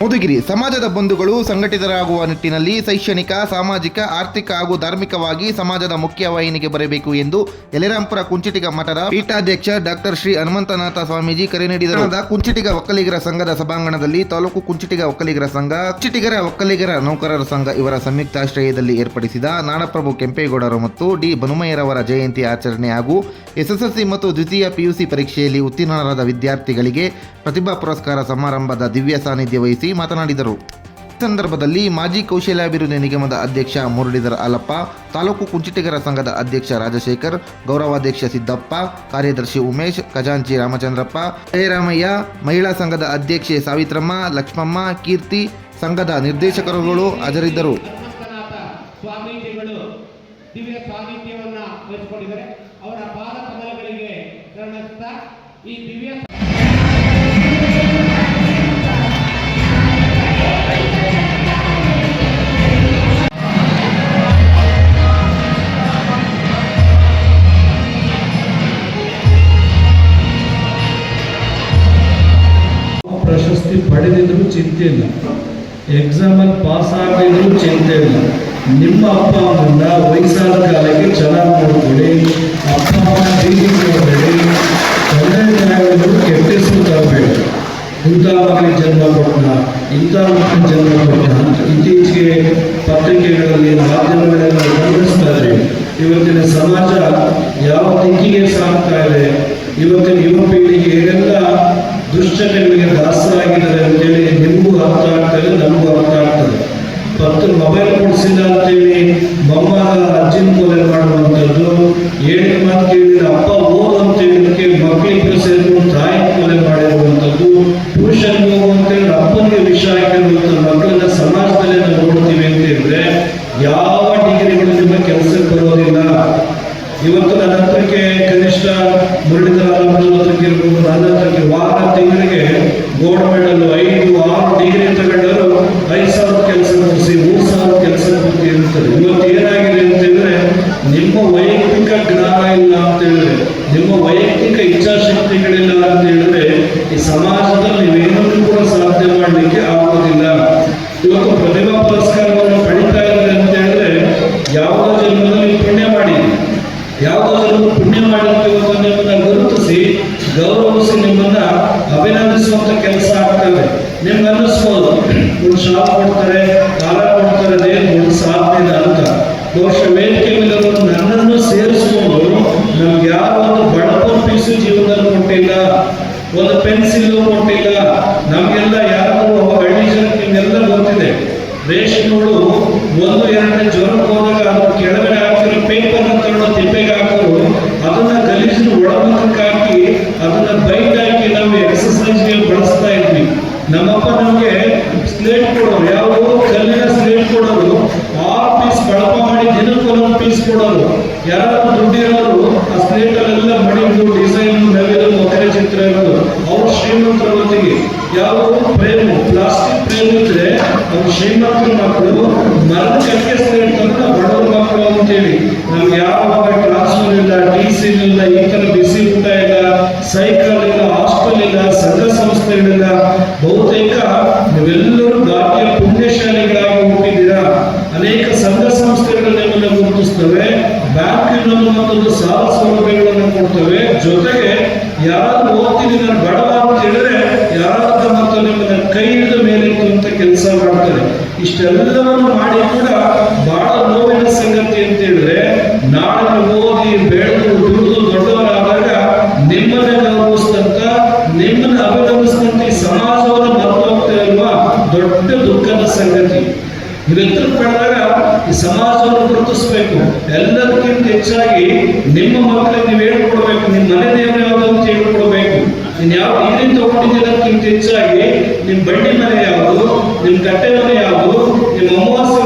ಮಧುಗಿರಿ ಸಮಾಜದ ಬಂಧುಗಳು ಸಂಘಟಿತರಾಗುವ ನಿಟ್ಟಿನಲ್ಲಿ ಶೈಕ್ಷಣಿಕ, ಸಾಮಾಜಿಕ, ಆರ್ಥಿಕ ಹಾಗೂ ಧಾರ್ಮಿಕವಾಗಿ ಸಮಾಜದ ಮುಖ್ಯ ವಾಹಿನಿಗೆ ಬರಬೇಕು ಎಂದು ಯಲೆರಾಂಪುರ ಕುಂಚಿಟಿಗ ಮಠದ ಪೀಠಾಧ್ಯಕ್ಷ ಡಾಕ್ಟರ್ ಶ್ರೀ ಹನುಮಂತನಾಥ ಸ್ವಾಮೀಜಿ ಕರೆ ನೀಡಿದರು. ಕುಂಚಿಟಿಗ ಒಕ್ಕಲಿಗರ ಸಂಘದ ಸಭಾಂಗಣದಲ್ಲಿ ತಾಲೂಕು ಕುಂಚಿಟಿಗ ಒಕ್ಕಲಿಗರ ಸಂಘ, ಕುಂಚಿಟಿಗರ ಒಕ್ಕಲಿಗರ ನೌಕರರ ಸಂಘ ಇವರ ಸಂಯುಕ್ತಾಶ್ರಯದಲ್ಲಿ ಏರ್ಪಡಿಸಿದ ನಾಡಪ್ರಭು ಕೆಂಪೇಗೌಡರು ಮತ್ತು ಡಿ ಬನುಮಯ್ಯರವರ ಜಯಂತಿ ಆಚರಣೆ ಹಾಗೂ ಎಸ್ಎಸ್ಎಲ್ಸಿ ಮತ್ತು ದ್ವಿತೀಯ ಪಿಯುಸಿ ಪರೀಕ್ಷೆಯಲ್ಲಿ ಉತ್ತೀರ್ಣರಾದ ವಿದ್ಯಾರ್ಥಿಗಳಿಗೆ ಪ್ರತಿಭಾ ಪುರಸ್ಕಾರ ಸಮಾರಂಭದ ದಿವ್ಯ ಸಾನ್ನಿಧ್ಯ ವಹಿಸಿ ಮಾತನಾಡಿದರು. ಸಂದರ್ಭದಲ್ಲಿ ಮಾಜಿ ಕೌಶಲ್ಯಾಭಿವೃದ್ಧಿ ನಿಗಮದ ಅಧ್ಯಕ್ಷ ಮುರಳೀಧರ ಅಲಪ್ಪ ತಾಲೂಕು ಕುಂಚಿಟಿಗರ ಸಂಘದ ಅಧ್ಯಕ್ಷ ರಾಜಶೇಖರ್, ಗೌರವಾಧ್ಯಕ್ಷ ಸಿದ್ದಪ್ಪ, ಕಾರ್ಯದರ್ಶಿ ಉಮೇಶ್, ಖಜಾಂಚಿ ರಾಮಚಂದ್ರಪ್ಪ ಜಯರಾಮಯ್ಯ ಮಹಿಳಾ ಸಂಘದ ಅಧ್ಯಕ್ಷೆ ಸಾವಿತ್ರಮ್ಮ, ಲಕ್ಷ್ಮಮ್ಮ, ಕೀರ್ತಿ ಸಂಘದ ನಿರ್ದೇಶಕರುಗಳು ಹಾಜರಿದ್ದರು. ಈ ಸ್ವಾಮೀಜಿಗಳು ಪ್ರಶಸ್ತಿ ಪಡೆದಿದ್ರು ಚಿಂತೆ ಇಲ್ಲ. ಎಕ್ಸಾಮಲ್ಲಿ ಪಾಸ್ ಆಗಿದ್ರು ಚಿಂತೆ ಇಲ್ಲ. ನಿಮ್ಮ ಅಪ್ಪ ಅಮ್ಮನ್ನ ವಯಸ್ಸಾದ ಕಾಲಕ್ಕೆ ಚೆನ್ನಾಗಿ ನೋಡ್ಕೊಳ್ಳಿ. ಅಪ್ಪ ಅಮ್ಮನ ಪ್ರೀತಿ ತಂದೆ ತಾಯಿಗಳು ಕೆಟ್ಟ ಹೆಸರು ತರಬೇಡಿ. ಇಂಥ ಮಕ್ಕಳಿಗೆ ಜನ್ಮ ಕೊಟ್ಟ ಇಂಥ ಮಕ್ಕಳಿಗೆ ಜನ್ಮ ಕೊಟ್ಟ ಇತ್ತೀಚೆಗೆ ಪತ್ರಿಕೆಗಳಲ್ಲಿ ಮಾಧ್ಯಮಗಳಲ್ಲಿ ಇವತ್ತಿನ ಸಮಾಜ ಯಾವ ದಿಕ್ಕಿಗೆ ಸಾಗ್ತಾ ಇದೆ? ಇವತ್ತಿನ ಯುವ ಪೀಳಿಗೆ ಏನೆಲ್ಲ ದುಶ್ಚಟಗಳಿಗೆ ನಿಮಗೂ ಅರ್ಥ ಆಗ್ತದೆ ನಮಗೂ ಅರ್ಥ ಆಗ್ತದೆ ಮತ್ತು ಮೊಬೈಲ್ ಕೊಡಿಸಿಲ್ಲ ಅಂತೇಳಿ ಮೊಮ್ಮಗ ಅಜ್ಜಿನ ಕೊಲೆ ಮಾಡುವಂಥದ್ದು ಹೇಳಿದ ಮಾತು ಕೇಳಿದ್ರೆ ಅಪ್ಪ ಓದು ಅಂತ ಹೇಳಿದಕ್ಕೆ ಮಕ್ಕಳಿಬ್ಬರು ಸೇರಿಕೊಂಡು ತಾಯಿ ಕೊಲೆ ಮಾಡಿರುವಂಥದ್ದು ಟ್ಯೂಷನ್ ಹೋಗುವಂತೇಳಿ ಅಪ್ಪನಿಗೆ ವಿಷ ಹಾಕಿರುವಂಥ ಮಕ್ಕಳನ್ನ ಸಮಾಜದಲ್ಲಿ ನಾವು ನೋಡ್ತೀವಿ ಅಂತ ಹೇಳಿದ್ರೆ ಯಾವ ಡಿಗ್ರಿಗಳು ನಿಮ್ಮ ಕೆಲಸಕ್ಕೆ ಬರೋದಿಲ್ಲ? ಇವತ್ತು ನನ್ನ ಹತ್ರಕ್ಕೆ ಕನಿಷ್ಠ ಮುರಳೀಧರ ಹತ್ರಕ್ಕೆ ಇರ್ಬೋದು, ನನ್ನ ಹತ್ರಕ್ಕೆ ವಾರ ತಿಂಗಳಿಗೆ ಗೋಲ್ಡ್ ಮೆಡಲ್ ಇವತ್ತು ಏನಾಗಿದೆ ಅಂತ ಹೇಳಿದ್ರೆ, ನಿಮ್ಮ ವೈಯಕ್ತಿಕ ಜ್ಞಾನ ಇಲ್ಲ ಅಂತ ಹೇಳಿದ್ರೆ, ನಿಮ್ಮ ವೈಯಕ್ತಿಕ ಇಚ್ಛಾಶಕ್ತಿಗಳಿಲ್ಲ ಅಂತ ಹೇಳಿದ್ರೆ, ಈ ಸಮಾಜದಲ್ಲಿ ನೀವೇನನ್ನು ಕೂಡ ಸಾಧ್ಯ ಮಾಡಲಿಕ್ಕೆ ಆಗೋದಿಲ್ಲ ಇವತ್ತು ಪ್ರತಿಭಾ ಪುರಸ್ಕಾರವನ್ನು ಪಡಿತಾ ಇದ್ದಾರೆ ಅಂತ ಹೇಳಿದ್ರೆ, ಯಾವುದೋ ಜನ್ಮದಲ್ಲಿ ಪುಣ್ಯ ಮಾಡಿ ಯಾವುದಾದ್ರೂ ಪುಣ್ಯ ಮಾಡಿರ್ತೀವೋ ನಿಮ್ಮನ್ನ ಗುರುತಿಸಿ, ಗೌರವಿಸಿ ನಿಮ್ಮನ್ನ ಅಭಿನಂದಿಸುವಂತ ಕೊಡೋರು ಯಾರಾದ್ರೂ ದುಡ್ಡಿರೋರು ಆ ಸ್ಲೇಟ್ ಅಲ್ಲೆಲ್ಲ ಮಡಿದು ಡಿಸೈನ್ ಮೊಕರೆ ಚಿತ್ರ ಇರೋದು. ಅವ್ರ ಶ್ರೀಮಂತರ ಹೊತ್ತಿಗೆ ಯಾವ ಪ್ರೇಮ. ಪ್ಲಾಸ್ಟಿಕ್ ಪ್ರೇಮ್ ಇದ್ರೆ ಅವ್ರ ಶ್ರೀಮಂತರ ಮಕ್ಕಳು ಮರದ ಕಟ್ಟಿಗೆ ಸ್ಲೇಟ್ ತಂದ್ರೆ ಬಡವರ ಮಕ್ಕಳು ಅಂತೇಳಿ. ನಮ್ಗೆ ಯಾವಾಗ ಕ್ಲಾಸ್ ಇಲ್ಲ ಟಿ ಸಿ ಇಲ್ಲ ಈ ತರ ಬಿಸಿ ಊಟ ಇಲ್ಲ ಸೈಕಲ್ ಇಲ್ಲ ಹಾಸ್ಟೆಲ್ ಇಲ್ಲ, ಸಂಘ ಸಂಸ್ಥೆಗಳಿಲ್ಲ, ಬಹುತೇಕ ನೀವೆಲ್ಲರೂ ದಾಟಿಯ ಪುಣ್ಯಶಾಲಿಗಳಾಗಿ ಮತ್ತೊಂದು ಸಾಲ ಸೌಲಭ್ಯಗಳನ್ನು ಕೊಡ್ತವೆ. ಜೊತೆಗೆ ಯಾರು ಓದ್ತೀನಿ ನಾನು ಬಡವ ಅಂತ ಹೇಳಿದ್ರೆ ಯಾರಾದ್ರೂ ಮತ್ತು ನಿಮ್ಮನ್ನ ಕೈ ಹಿಡಿದ ಮೇಲೆ ಅಂತ ಕೆಲಸ ಮಾಡ್ತಾರೆ. ಇಷ್ಟೆಲ್ಲವನ್ನು ಮಾಡಿ ಕೂಡ ಬಹಳ ನೋವಿನ ಸಂಗತಿ ಅಂತ ಹೇಳಿದ್ರೆ ನಾಳೆ ಓದಿ ಬೆಳೆದು ದುಡಿದು ದೊಡ್ಡವರಾದಾಗ ನಿಮ್ಮನ್ನ ಗೌರವಿಸ್ತಂತ ನಿಮ್ಮನ್ನ ಅಭಿನಂದಿಸ್ತಂತ ಈ ಸಮಾಜವನ್ನು ಮರೆತು ಹೋಗ್ತಾ ಇಲ್ವಾ ದೊಡ್ಡ ದುಃಖದ ಸಂಗತಿ. ಇವೆಲ್ಲರೂ ಪಡೆದಾಗ ಈ ಸಮಾಜವನ್ನು ಗುರುತಿಸಬೇಕು. ಎಲ್ಲದಕ್ಕಿಂತ ಹೆಚ್ಚಾಗಿ ನಿಮ್ಮ ಮಕ್ಕಳಿಗೆ ನೀವು ಹೇಳ್ಕೊಡ್ಬೇಕು, ನಿಮ್ಮ ಮನೆ ದೇವರು ಯಾವುದು ಅಂತ ಹೇಳ್ಕೊಡ್ಬೇಕು. ನೀನು ಯಾವ ನೀರಿನ ತಗೊಂಡಿದ್ದಕ್ಕಿಂತ ಹೆಚ್ಚಾಗಿ ನಿಮ್ಮ ಬಂಡಿ ಮನೆ ಯಾವುದು ನಿಮ್ಮ ಕಟ್ಟೆ ಮನೆ ಯಾವುದು, ನಿಮ್ಮ ಅಮಾವಾಸ್ಯ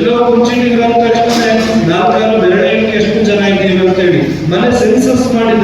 ಎಲ್ಲೋ ಕುಂಚಿಟಿಗ್ರು ಅಂತ ನಾಲ್ಕಾರು ಬೆರಳಿಗೆ ಎಷ್ಟು ಜನ ಇದ್ದೀವಿ ಅಂತೇಳಿ. ಮನೆ ಸೆನ್ಸಸ್ ಮಾಡಿದ